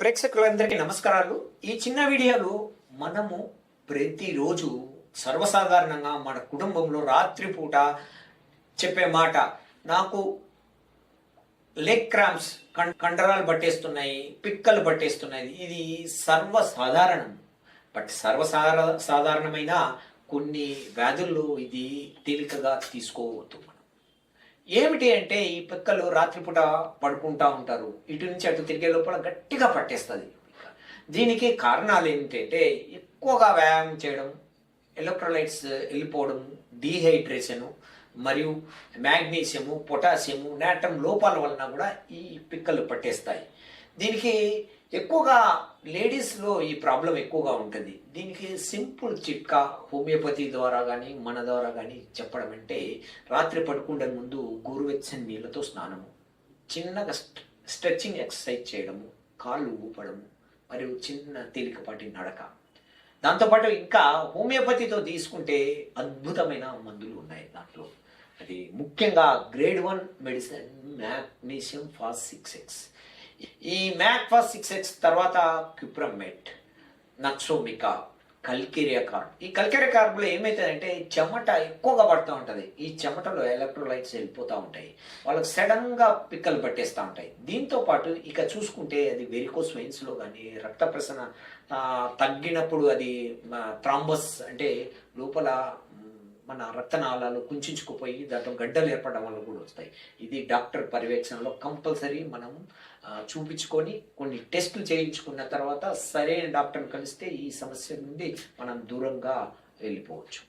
ప్రేక్షకులందరికీ నమస్కారాలు. ఈ చిన్న వీడియోలో మనము ప్రతిరోజు సర్వసాధారణంగా మన కుటుంబంలో రాత్రిపూట చెప్పే మాట. నాకు లెగ్ క్రాంప్స్ కం- కండరాలు పట్టేస్తున్నాయి పిక్కలు పట్టేస్తున్నాయి. ఇది సర్వసాధారణం. బట్ సర్వసాధార సాధారణమైన కొన్ని వ్యాధుల్లో ఇది తేలికగా తీసుకోవద్దు మనం. ఏమిటి అంటే ఈ పిక్కలు రాత్రిపూట పడుకుంటా ఉంటారు. ఇటు నుంచి అటు తిరిగే లోపల గట్టిగా పట్టేస్తుంది. దీనికి కారణాలు ఏమిటంటే ఎక్కువగా వ్యాయామం చేయడం ఎలక్ట్రోలైట్స్ వెళ్ళిపోవడం డీహైడ్రేషను మరియు మ్యాగ్నీషియము పొటాషియము నాటం లోపాల వలన కూడా ఈ పిక్కలు పట్టేస్తాయి. దీనికి ఎక్కువగా లేడీస్లో ఈ ప్రాబ్లం ఎక్కువగా ఉంటుంది. దీనికి సింపుల్ చిట్కా హోమియోపతి ద్వారా కానీ మన ద్వారా కానీ చెప్పడం అంటే రాత్రి పడుకుండే ముందు గోరువెచ్చని నీళ్ళతో స్నానము. చిన్నగా స్ట్రెచ్చింగ్ ఎక్సర్సైజ్ చేయడము కాళ్ళు ఊపడము మరియు చిన్న తేలికపాటి నడక. దాంతోపాటు ఇంకా హోమియోపతితో తీసుకుంటే అద్భుతమైన మందులు ఉన్నాయి దాంట్లో. అది ముఖ్యంగా grade one medicine magnesium phos six X. ఈ మ్యాక్ సిక్స్ ఎక్స్ తర్వాత క్యుప్రమెట్ నక్సోమికా కల్కిరియా కార్బ్ ఈ కల్కిరియా కార్బ్లో ఏమవుతుందంటే చెమట ఎక్కువగా పడుతూ ఉంటుంది. ఈ చెమటలో ఎలక్ట్రోలైట్స్ వెళ్ళిపోతూ ఉంటాయి. వాళ్ళకి సడన్గా పిక్కలు పట్టేస్తూ ఉంటాయి. దీంతో పాటు ఇక చూసుకుంటే అది వెరికోస్ వెయిన్స్లో కానీ రక్త ప్రసరణ తగ్గినప్పుడు అది థ్రాంబస్ అంటే లోపల మన రక్తనాళాలు కుంచుకుపోయి దాంట్లో గడ్డలు ఏర్పడడం వల్ల కూడా వస్తాయి. ఇది డాక్టర్ పర్యవేక్షణలో కంపల్సరీ మనం చూపించుకొని కొన్ని టెస్టులు చేయించుకున్న తర్వాత సరైన డాక్టర్ని కలిస్తే ఈ సమస్య నుండి మనం దూరంగా వెళ్ళిపోవచ్చు.